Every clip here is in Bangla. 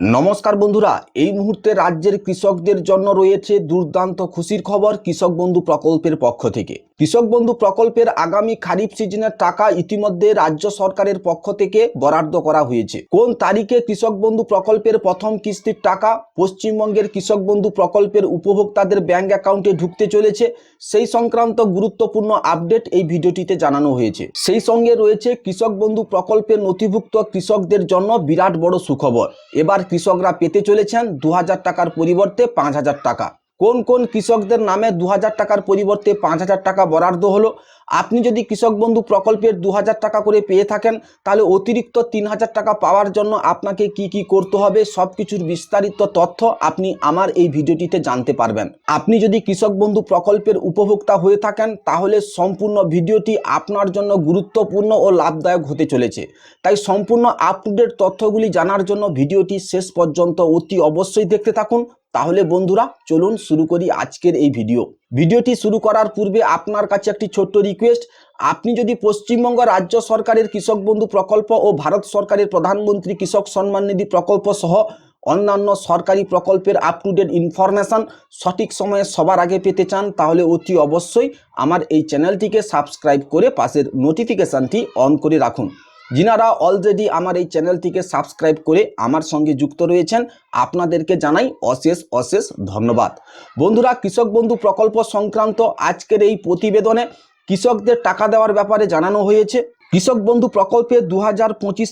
নমস্কার বন্ধুরা, এই মুহূর্তে রাজ্যের কৃষকদের জন্য রয়েছে দুর্দান্ত খুশির খবর কৃষক বন্ধু প্রকল্পের পক্ষ থেকে। কৃষক বন্ধু প্রকল্পের আগামী খারিফ সিজনের টাকা ইতিমধ্যে রাজ্য সরকারের পক্ষ থেকে বরাদ্দ করা হয়েছে। কোন তারিখে কৃষক বন্ধু প্রকল্পের প্রথম কিস্তির টাকা পশ্চিমবঙ্গের কৃষক বন্ধু প্রকল্পের উপভোক্তাদের ব্যাংক অ্যাকাউন্টে ঢুকতে চলেছে, সেই সংক্রান্ত গুরুত্বপূর্ণ আপডেট এই ভিডিওটিতে জানানো হয়েছে। সেই সঙ্গে রয়েছে কৃষক বন্ধু প্রকল্পের নথিভুক্ত কৃষকদের জন্য বিরাট বড় সুখবর। এবার কৃষকরা পেতে চলেছেন দু হাজার টাকার পরিবর্তে পাঁচ হাজার টাকা। কোন কোন কৃষকদের নামে দু হাজার টাকার পরিবর্তে পাঁচ হাজার টাকা বরাদ্দ হলো? আপনি যদি কৃষক বন্ধু প্রকল্পের দু হাজার টাকা করে পেয়ে থাকেন, তাহলে অতিরিক্ত তিন হাজার টাকা পাওয়ার জন্য আপনাকে কি কি করতে হবে? সব কিছুর বিস্তারিত তথ্য আপনি আমার এই ভিডিওটিতে জানতে পারবেন। আপনি যদি কৃষক বন্ধু প্রকল্পের উপভোক্তা হয়ে থাকেন, তাহলে সম্পূর্ণ ভিডিওটি আপনার জন্য গুরুত্বপূর্ণ ও লাভদায়ক হতে চলেছে। তাই সম্পূর্ণ আপ টু ডেট তথ্যগুলি জানার জন্য ভিডিওটি শেষ পর্যন্ত অতি অবশ্যই দেখতে থাকুন। তাহলে বন্ধুরা, চলুন শুরু করি আজকের এই ভিডিও ভিডিওটি শুরু করার পূর্বে আপনার কাছে একটি ছোট্ট রিকোয়েস্ট আপনি যদি পশ্চিমবঙ্গ রাজ্য সরকারের কৃষক বন্ধু প্রকল্প ও ভারত সরকারের প্রধানমন্ত্রী কৃষক সম্মান নিধি প্রকল্প সহ অন্যান্য সরকারি প্রকল্পের আপ টু ডেট ইনফরমেশন সঠিক সময়ে সবার আগে পেতে চান, তাহলে অতি অবশ্যই আমার এই চ্যানেলটিকে সাবস্ক্রাইব করে পাশের নোটিফিকেশানটি অন করে রাখুন। যিনারা অলরেডি আমার এই চ্যানেলটিকে সাবস্ক্রাইব করে আমার সঙ্গে যুক্ত রয়েছেন, আপনাদেরকে জানাই অশেষ অশেষ ধন্যবাদ। বন্ধুরা, কৃষক বন্ধু প্রকল্প সংক্রান্ত আজকের এই প্রতিবেদনে কৃষকদের টাকা দেওয়ার ব্যাপারে জানানো হয়েছে। কৃষক বন্ধু প্রকল্পে দু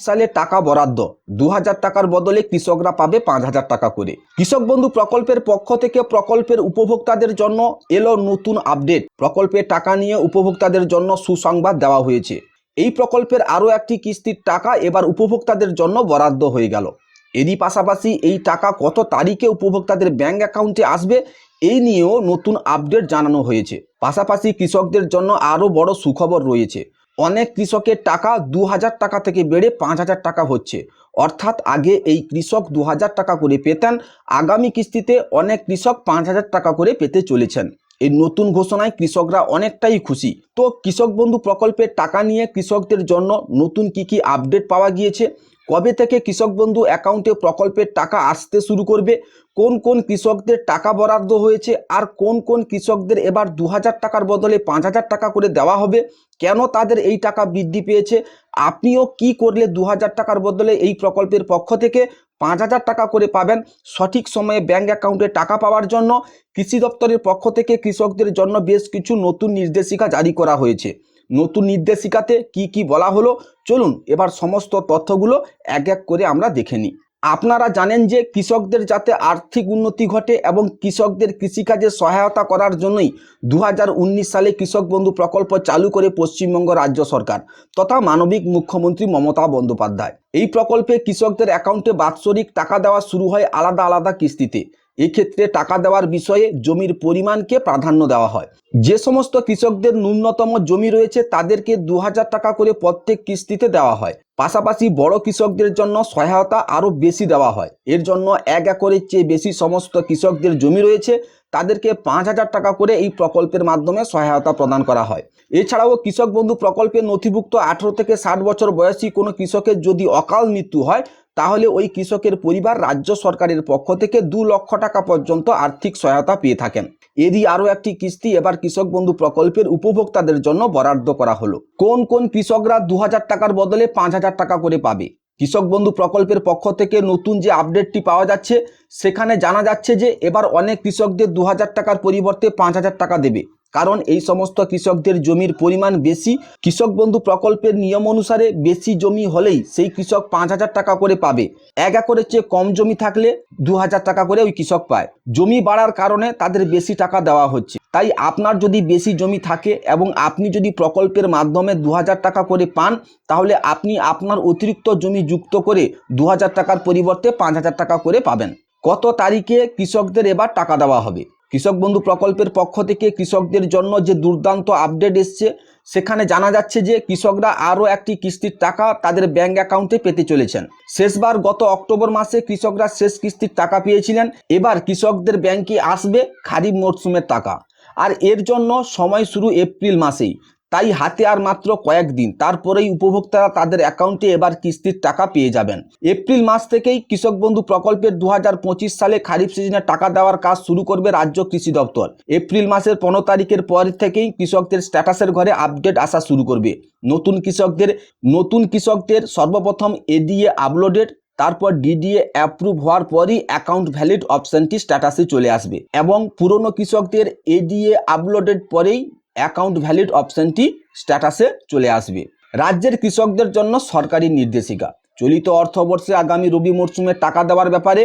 সালে টাকা বরাদ্দ দু হাজার টাকার বদলে কৃষকরা পাবে পাঁচ হাজার টাকা করে। কৃষক বন্ধু প্রকল্পের পক্ষ থেকে প্রকল্পের উপভোক্তাদের জন্য এলো নতুন আপডেট প্রকল্পের টাকা নিয়ে উপভোক্তাদের জন্য সুসংবাদ দেওয়া হয়েছে। এই প্রকল্পের আরও একটি কিস্তির টাকা এবার উপভোক্তাদের জন্য বরাদ্দ হয়ে গেল। এরই পাশাপাশি এই টাকা কত তারিখে উপভোক্তাদের ব্যাংক অ্যাকাউন্টে আসবে, এই নিয়েও নতুন আপডেট জানানো হয়েছে। পাশাপাশি কৃষকদের জন্য আরও বড় সুখবর রয়েছে। অনেক কৃষকের টাকা দু হাজার টাকা থেকে বেড়ে পাঁচ হাজার টাকা হচ্ছে। অর্থাৎ আগে এই কৃষক দু হাজার টাকা করে পেতেন, আগামী কিস্তিতে অনেক কৃষক পাঁচ হাজার টাকা করে পেতে চলেছেন। এই নতুন ঘোষণায় কৃষকরা অনেকটাই খুশি। তো কৃষক বন্ধু প্রকল্পের টাকা নিয়ে কৃষকদের জন্য নতুন কি কি আপডেট পাওয়া গিয়েছে? কবে থেকে কৃষক বন্ধু অ্যাকাউন্টে প্রকল্পের টাকা আসতে শুরু করবে? কোন কোন কৃষকদের টাকা বরাদ্দ হয়েছে? আর কোন কোন কৃষকদের এবার দু হাজার টাকার বদলে পাঁচ হাজার টাকা করে দেওয়া হবে? কেন তাদের এই টাকা বৃদ্ধি পেয়েছে? আপনিও কি করলে দু হাজার টাকার বদলে এই প্রকল্পের পক্ষ থেকে পাঁচ হাজার টাকা করে পাবেন সঠিক সময়ে ব্যাঙ্ক অ্যাকাউন্টে টাকা পাওয়ার জন্য। কৃষি দপ্তরের পক্ষ থেকে কৃষকদের জন্য বেশ কিছু নতুন নির্দেশিকা জারি করা হয়েছে। নতুন নির্দেশিকাতে কি কি বলা হলো? চলুন এবার সমস্ত তথ্যগুলো এক এক করে আমরা দেখে নিই। আপনারা জানেন যে কৃষকদের যাতে আর্থিক উন্নতি ঘটে এবং কৃষকদের কৃষিকাজে সহায়তা করার জন্যই দু হাজার উনিশ সালে কৃষক বন্ধু প্রকল্প চালু করে পশ্চিমবঙ্গ রাজ্য সরকার তথা মানবিক মুখ্যমন্ত্রী মমতা বন্দ্যোপাধ্যায়। এই প্রকল্পে কৃষকদের অ্যাকাউন্টে বাৎসরিক টাকা দেওয়া শুরু হয় আলাদা আলাদা কিস্তিতে। এক্ষেত্রে টাকা দেওয়ার বিষয়ে জমির পরিমাণকে প্রাধান্য দেওয়া হয়। যে সমস্ত কৃষকদের ন্যূনতম জমি রয়েছে, তাদেরকে দু হাজার টাকা করে প্রত্যেক কিস্তিতে দেওয়া হয়। পাশাপাশি বড় কৃষকদের জন্য সহায়তা আরও বেশি দেওয়া হয়। এর জন্য এক একরের চেয়ে বেশি সমস্ত কৃষকদের জমি রয়েছে, তাদেরকে পাঁচ হাজার টাকা করে এই প্রকল্পের মাধ্যমে সহায়তা প্রদান করা হয়। এছাড়াও কৃষক বন্ধু প্রকল্পে নথিভুক্ত আঠেরো থেকে ষাট বছর বয়সী কোনো কৃষকের যদি অকাল মৃত্যু হয় তাহলে ওই কৃষকের পরিবার রাজ্য সরকারের পক্ষ থেকে দু লক্ষ টাকা পর্যন্ত আর্থিক সহায়তা পেয়ে থাকেন। এরই আরও একটি কিস্তি এবার কৃষক বন্ধু প্রকল্পের উপভোক্তাদের জন্য বরাদ্দ করা হলো। কোন কোন কৃষকরা দু হাজার টাকার বদলে পাঁচ হাজার টাকা করে পাবে? কৃষক বন্ধু প্রকল্পের পক্ষ থেকে নতুন যে আপডেটটি পাওয়া যাচ্ছে, সেখানে জানা যাচ্ছে যে এবার অনেক কৃষকদের দু হাজার টাকার পরিবর্তে পাঁচ হাজার টাকা দেবে। কারণ এই সমস্ত কৃষকদের জমির পরিমাণ বেশি। কৃষক বন্ধু প্রকল্পের নিয়ম অনুসারে বেশি জমি হলেই সেই কৃষক পাঁচ হাজার টাকা করে পাবে। এক একরের চেয়ে কম জমি থাকলে দু হাজার টাকা করে ওই কৃষক পায়। জমি বাড়ার কারণে তাদের বেশি টাকা দেওয়া হচ্ছে। তাই আপনার যদি বেশি জমি থাকে এবং আপনি যদি প্রকল্পের মাধ্যমে দু হাজার টাকা করে পান, তাহলে আপনি আপনার অতিরিক্ত জমি যুক্ত করে দু হাজার টাকার পরিবর্তে পাঁচ হাজার টাকা করে পাবেন। কত তারিখে কৃষকদের এবার টাকা দেওয়া হবে? কৃষক বন্ধু প্রকল্পের পক্ষ থেকে কৃষকদের জন্য যে দুর্দান্ত আপডেট এসছে, সেখানে জানা যাচ্ছে যে কৃষকরা আরও একটি কিস্তির টাকা তাদের ব্যাঙ্ক অ্যাকাউন্টে পেতে চলেছেন। শেষবার গত অক্টোবর মাসে কৃষকরা শেষ কিস্তির টাকা পেয়েছিলেন, এবার কৃষকদের ব্যাংকে আসবে খারিফ মরশুমের টাকা। আর এর জন্য সময় শুরু এপ্রিল মাসেই। তাই হাতে আর মাত্র কয়েকদিন তারপরেই উপভোক্তারা তাদের অ্যাকাউন্টে এবার কিস্তির টাকা পেয়ে যাবেন। এপ্রিল মাস থেকেই কৃষক বন্ধু প্রকল্পের দু হাজার পঁচিশ সালে খারিফ সিজনে টাকা দেওয়ার কাজ শুরু করবে রাজ্য কৃষি দপ্তর। এপ্রিল মাসের পনেরো তারিখের পর থেকেই কৃষকদের স্ট্যাটাসের ঘরে আপডেট আসা শুরু করবে। নতুন কৃষকদের নতুন কৃষকদের সর্বপ্রথম এডিএ আপলোডেড, তারপর ডিডিএ অ্যাপ্রুভ হওয়ার পরই অ্যাকাউন্ট ভ্যালিড অপশনটি স্ট্যাটাসে চলে আসবে। এবং পুরনো কৃষকদের এডিএ আপলোডেড পরেই অ্যাকাউন্ট ভ্যালিড অপশানটি স্ট্যাটাসে চলে আসবে। রাজ্যের কৃষকদের জন্য সরকারি নির্দেশিকা। চলিত অর্থবর্ষে আগামী রবি মরশুমে টাকা দেওয়ার ব্যাপারে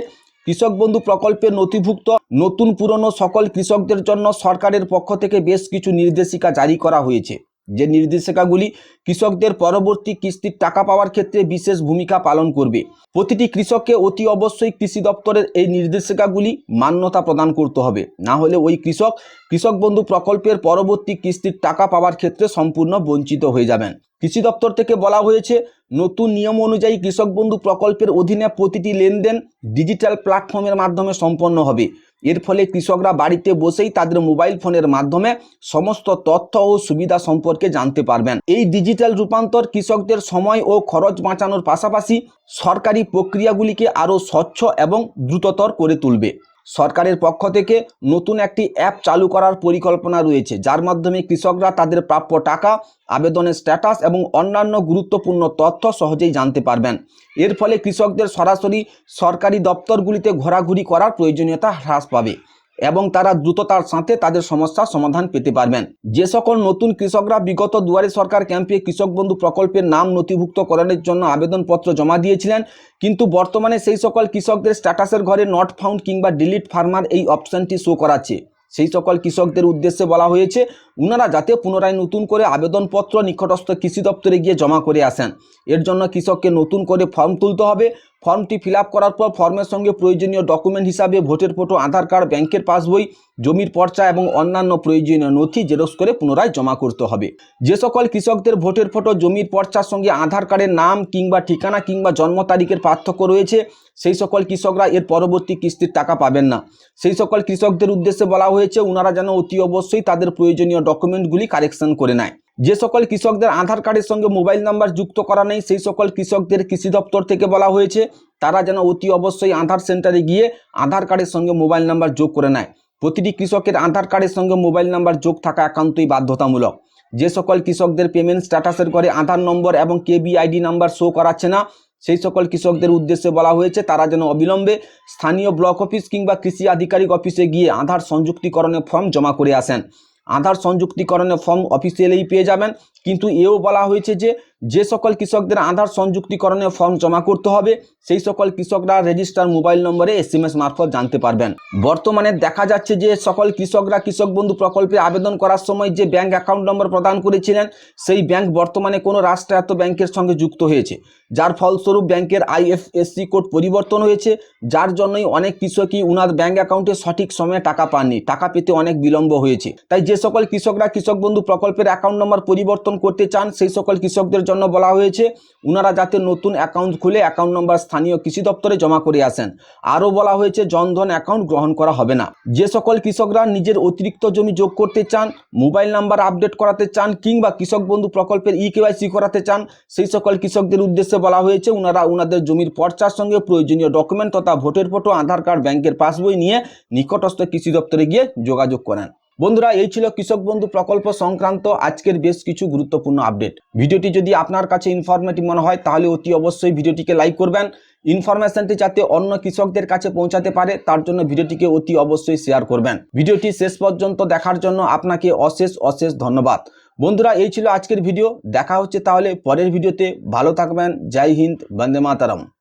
কৃষক বন্ধু প্রকল্পে নথিভুক্ত নতুন পুরনো সকল কৃষকদের জন্য সরকারের পক্ষ থেকে বেশ কিছু নির্দেশিকা জারি করা হয়েছে। যে নির্দেশিকাগুলি কৃষকদের পরবর্তী কিস্তির টাকা পাওয়ার ক্ষেত্রে বিশেষ ভূমিকা পালন করবে। প্রতিটি কৃষককে অতি অবশ্যই কৃষি দপ্তরের এই নির্দেশিকাগুলি মান্যতা প্রদান করতে হবে। না হলে ওই কৃষক কৃষক বন্ধু প্রকল্পের পরবর্তী কিস্তির টাকা পাওয়ার ক্ষেত্রে সম্পূর্ণ বঞ্চিত হয়ে যাবেন। কৃষি দপ্তর থেকে বলা হয়েছে, নতুন নিয়ম অনুযায়ী কৃষক বন্ধু প্রকল্পের অধীনে প্রতিটি লেনদেন ডিজিটাল প্ল্যাটফর্মের মাধ্যমে সম্পন্ন হবে। এর ফলে কৃষকরা বাড়িতে বসেই তাদের মোবাইল ফোনের মাধ্যমে সমস্ত তথ্য ও সুবিধা সম্পর্কে জানতে পারবেন। এই ডিজিটাল রূপান্তর কৃষকদের সময় ও খরচ বাঁচানোর পাশাপাশি সরকারি প্রক্রিয়াগুলিকে আরও স্বচ্ছ এবং দ্রুততর করে তুলবে। সরকারের পক্ষ থেকে নতুন একটি অ্যাপ চালু করার পরিকল্পনা রয়েছে, যার মাধ্যমে কৃষকরা তাদের প্রাপ্য টাকা, আবেদনের স্ট্যাটাস এবং অন্যান্য গুরুত্বপূর্ণ তথ্য সহজেই জানতে পারবেন। এর ফলে কৃষকদের সরাসরি সরকারি দপ্তরগুলিতে ঘোরাঘুরি করার প্রয়োজনীয়তা হ্রাস পাবে। এবং তারা দ্রুততার সাথে তাদের সমস্যার সমাধান পেতে পারবেন। যে সকল নতুন কৃষকরা বিগত দুয়ারে সরকার ক্যাম্পে কৃষক বন্ধু প্রকল্পের নাম নথিভুক্তকরণের জন্য আবেদনপত্র জমা দিয়েছিলেন, কিন্তু বর্তমানে সেই সকল কৃষকদের স্ট্যাটাসের ঘরে নট ফাউন্ড কিংবা ডিলিট ফার্মার এই অপশনটি শো করাচ্ছে। সেই সকল কৃষকদের উদ্দেশ্যে বলা হয়েছে, উনারা যাতে পুনরায় নতুন করে আবেদনপত্র নিকটস্থ কৃষি দপ্তরে গিয়ে জমা করে আসেন। এর জন্য কৃষককে নতুন করে ফর্ম তুলতে হবে। ফর্মটি ফিল করার পর ফর্মের সঙ্গে প্রয়োজনীয় ডকুমেন্ট হিসাবে ভোটের ফটো, আধার কার্ড, ব্যাংকের পাসবই, জমির পর্চা এবং অন্যান্য প্রয়োজনীয় নথি জেরক্স করে পুনরায় জমা করতে হবে। যে সকল কৃষকদের ভোটের ফটো, জমির পর্চার সঙ্গে আধার কার্ডের নাম কিংবা ঠিকানা কিংবা জন্ম তারিখের পার্থক্য রয়েছে, সেই সকল কৃষকরা এর পরবর্তী কিস্তির টাকা পাবেন না। সেই সকল কৃষকদের উদ্দেশ্যে বলা হয়েছে ওনারা যেন অতি অবশ্যই তাদের প্রয়োজনীয় ডকুমেন্টগুলি কারেকশন করে নেয়। যে সকল কৃষকদের আধার কার্ডের সঙ্গে মোবাইল নাম্বার যুক্ত করা নেই, সেই সকল কৃষকদের কৃষি দপ্তর থেকে বলা হয়েছে, তারা যেন অতি অবশ্যই আধার সেন্টারে গিয়ে আধার কার্ডের সঙ্গে মোবাইল নাম্বার যোগ করে নেয়। প্রতিটি কৃষকের আধার কার্ডের সঙ্গে মোবাইল নাম্বার যোগ থাকা একান্তই বাধ্যতামূলক। যে সকল কৃষকদের পেমেন্ট স্ট্যাটাসের করে আধার নম্বর এবং কেবিআইডি নাম্বার শো করাচ্ছে না, সেই সকল কৃষকদের উদ্দেশ্যে বলা হয়েছে, তারা যেন অবিলম্বে স্থানীয় ব্লক অফিস কিংবা কৃষি আধিকারিক অফিসে গিয়ে আধার সংযুক্তিকরণের ফর্ম জমা করে আসেন। আধার সংযুক্তিকরণের ফর্ম অফিসিয়ালেই পেয়ে যাবেন। কিন্তু এও বলা হয়েছে যে যে সকল কৃষকদের আধার সংযুক্তিকরণের ফর্ম জমা করতে হবে, সেই সকল কৃষকরা রেজিস্টার মোবাইল নম্বরে এস এম এস মারফত জানতে পারবেন। বর্তমানে দেখা যাচ্ছে যে সকল কৃষকরা কৃষক বন্ধু প্রকল্পে আবেদন করার সময় যে ব্যাংক অ্যাকাউন্ট নম্বর প্রদান করেছিলেন, সেই ব্যাংক বর্তমানে কোনো রাষ্ট্রায়ত্ত ব্যাংকের সঙ্গে যুক্ত হয়েছে। যার ফলস্বরূপ ব্যাংকের আইএফএসসি কোড পরিবর্তন হয়েছে, যার জন্যই অনেক কৃষকই উনার ব্যাংক অ্যাকাউন্টে সঠিক সময়ে টাকা পাননি। টাকা পেতে অনেক বিলম্ব হয়েছে। তাই যে সকল কৃষকরা কৃষক বন্ধু প্রকল্পের অ্যাকাউন্ট নম্বর পরিবর্তন করতে চান, সেই সকল কৃষকদের জন্য বলা হয়েছে, উনারা যাতে নতুন অ্যাকাউন্ট খুলে অ্যাকাউন্ট নম্বর স্থানীয় কৃষি দপ্তরে জমা করে আসেন। আরও বলা হয়েছে, জনধন অ্যাকাউন্ট গ্রহণ করা হবে না। যে সকল কৃষকরা নিজের অতিরিক্ত জমি যোগ করতে চান মোবাইল নাম্বার আপডেট করাতে চান, কিংবা কৃষক বন্ধু প্রকল্পের ই কেওয়াইসি করাতে চান, সেই সকল কৃষকদের উদ্দেশ্যে বলা হয়েছে, উনারা উনাদের জমির পর্চার সঙ্গে প্রয়োজনীয় ডকুমেন্ট তথা ভোটের ফটো আধার কার্ড ব্যাংকের পাসবই নিয়ে নিকটস্থ কৃষি দপ্তরে গিয়ে যোগাযোগ করেন। বন্ধুরা, এই ছিল কৃষক বন্ধু প্রকল্প সংক্রান্ত আজকের বেশ কিছু গুরুত্বপূর্ণ আপডেট ভিডিওটি যদি আপনার কাছে ইনফরমেটিভ মনে হয়, তাহলে অতি অবশ্যই ভিডিওটিকে লাইক করবেন। ইনফরমেশনটি যাতে অন্য কৃষকদের কাছে পৌঁছাতে পারে, তার জন্য ভিডিওটিকে অতি অবশ্যই শেয়ার করবেন। ভিডিওটি শেষ পর্যন্ত দেখার জন্য আপনাকে অশেষ অশেষ ধন্যবাদ। বন্ধুরা, এই ছিল আজকের ভিডিও দেখা হচ্ছে তাহলে পরের ভিডিওতে ভালো থাকবেন। জয় হিন্দ, বন্দে মাতারম।